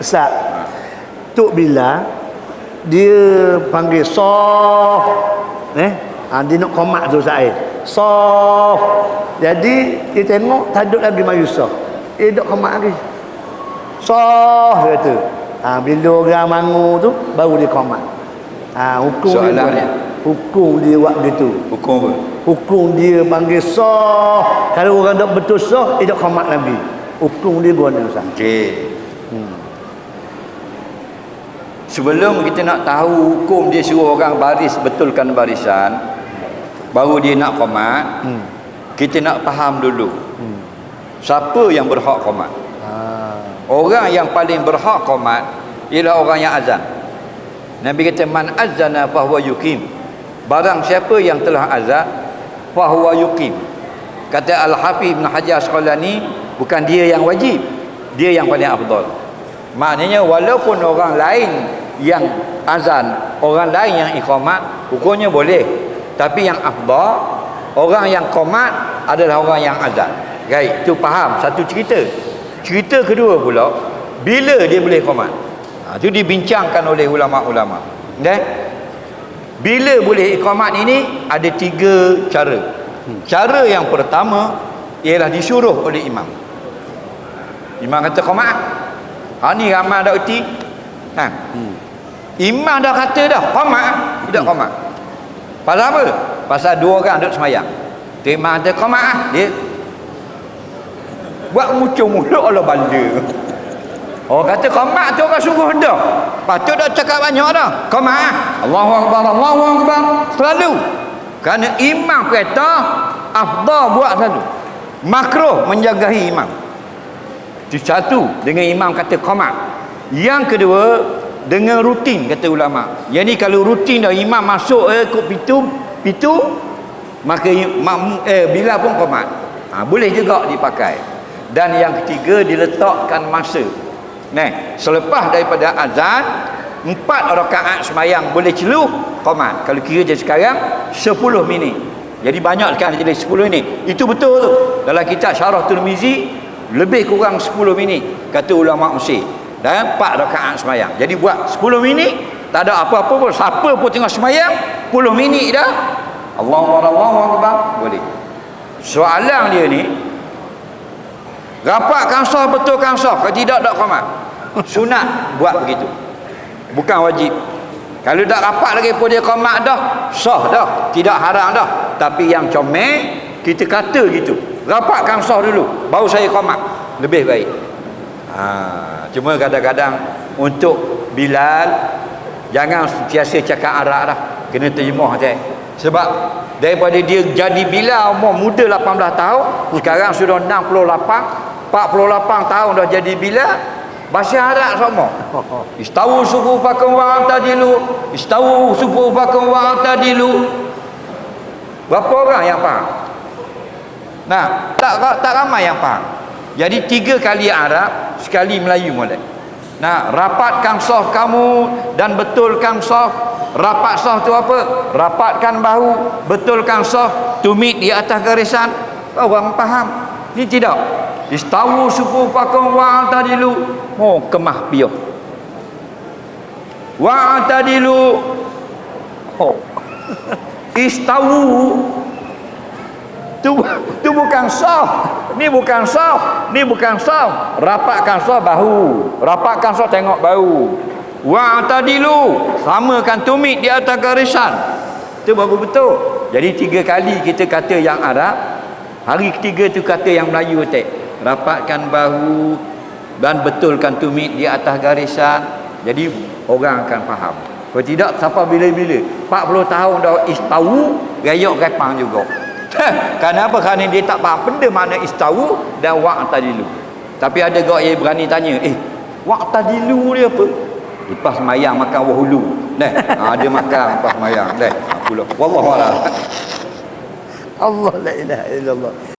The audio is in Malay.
Ustaz. Tok Bila dia panggil sof. Eh? Ha, dia nak komat tu Ustaz eh. sof. Jadi dia tengok ada lagi mayu sof. Dia dok komat lagi. Sof dia kata. Ha, bila orang mangu tu baru dia komat ha, hukum Soalan dia dia. hukum dia buat gitu Hukum apa? hukum dia panggil soh kalau orang tak betul soh dia tak komat lagi. Hukum dia guna Ustaz. Okey. Sebelum kita nak tahu hukum dia suruh orang baris betulkan barisan, baru dia nak komat, hmm. kita nak faham dulu. Hmm. Siapa yang berhak komat? Ha. Orang yang paling berhak komat ialah orang yang azan. Nabi kata man azana fahuwa yuqim. Barang siapa yang telah azan fahuwa yuqim. Kata Al-Hafiz Ibn Hajar Asqalani bukan dia yang wajib, dia yang paling afdal. Maknanya walaupun orang lain yang azan, orang lain yang iqamat, hukumnya boleh. Tapi yang afdal orang yang qomat adalah orang yang azan. Baik, itu faham satu cerita. Cerita kedua pula bila dia boleh qomat. Ha, itu dibincangkan oleh ulama-ulama. Okay? Bila boleh iqamat ini ada tiga cara. Cara yang pertama ialah disuruh oleh imam. Imam kata qomat. Ha ni ramai dah erti. Ha. Imam dah kata dah qomat, tidak qomat. Pasal apa? Pasal dua orang duduk semayang. Tu imam kata qomat ah. Dia buat muncul mulut Allah bala. Oh kata qomat tu orang sungguh dah. Patut dah cakap banyak dah. Qomat ah. Allahu akbar, Allahu akbar. Selalu. Kerana imam kata afdal buat selalu. Makruh menjagahi imam. Itu satu dengan imam kata qomat. Yang kedua dengan rutin kata ulama. Yang ni kalau rutin dah imam masuk eh kok pintu pintu maka makmum eh bila pun qomat. Ha, boleh juga dipakai. Dan yang ketiga diletakkan masa. Nah, selepas daripada azan empat rakaat semayang boleh celuh qomat. Kalau kira je sekarang 10 minit. Jadi banyak kan jadi 10 minit. Itu betul tu. Dalam kitab Syarah Tirmizi lebih kurang 10 minit kata ulama Mesir. Dan empat rakaat semayang. Jadi buat 10 minit tak ada apa-apa pun siapa pun tengah semayang 10 minit dah. Allahu akbar Allahu akbar boleh. Soalan dia ni rapatkan sah betulkan sah kalau tidak tak qamat. Sunat buat begitu. Bukan wajib. Kalau tak rapat lagi pun dia qamat dah, sah dah, tidak haram dah. Tapi yang comel kita kata gitu. Rapatkan sah dulu baru saya qamat. Lebih baik. Ha, cuma kadang-kadang untuk Bilal jangan sentiasa cakap Arab dah. Kena terjemah je. Sebab daripada dia jadi Bilal umur muda 18 tahun, sekarang sudah 68, 48 tahun dah jadi Bilal, bahasa Arab semua. Istawu sufufakum wa atadilu. Istawu sufufakum wa atadilu. Berapa orang yang faham? Nah, tak tak ramai yang faham. Jadi tiga kali Arab, sekali Melayu molek. Nah, rapatkan soh kamu dan betulkan soh. Rapat soh tu apa? Rapatkan bahu, betulkan soh, tumit di atas garisan. Orang faham. Ini tidak. Istawu sufufakum wa atadilu. Oh, kemah piyo. Wa atadilu. Oh. Istawu tu tu bukan sah. Ni bukan sah. Ni bukan sah. Rapatkan sah bahu. Rapatkan sah tengok bahu. Wa tadilu samakan tumit di atas garisan. Tu baru betul. Jadi tiga kali kita kata yang Arab hari ketiga tu kata yang Melayu tek rapatkan bahu dan betulkan tumit di atas garisan. Jadi orang akan faham. Kalau tidak sampai bila-bila? 40 tahun dah istawu gayok gapang juga Kenapa? Kerana dia tak faham benda mana istawu dan wa'tadilu. Tapi ada gak yang berani tanya, eh, wa'tadilu dia apa? Lepas semayang makan wahulu. Dah, ha, dia makan lepas semayang. Dah, ha, pula. Wallahu a'lam. Allah la ilaha illallah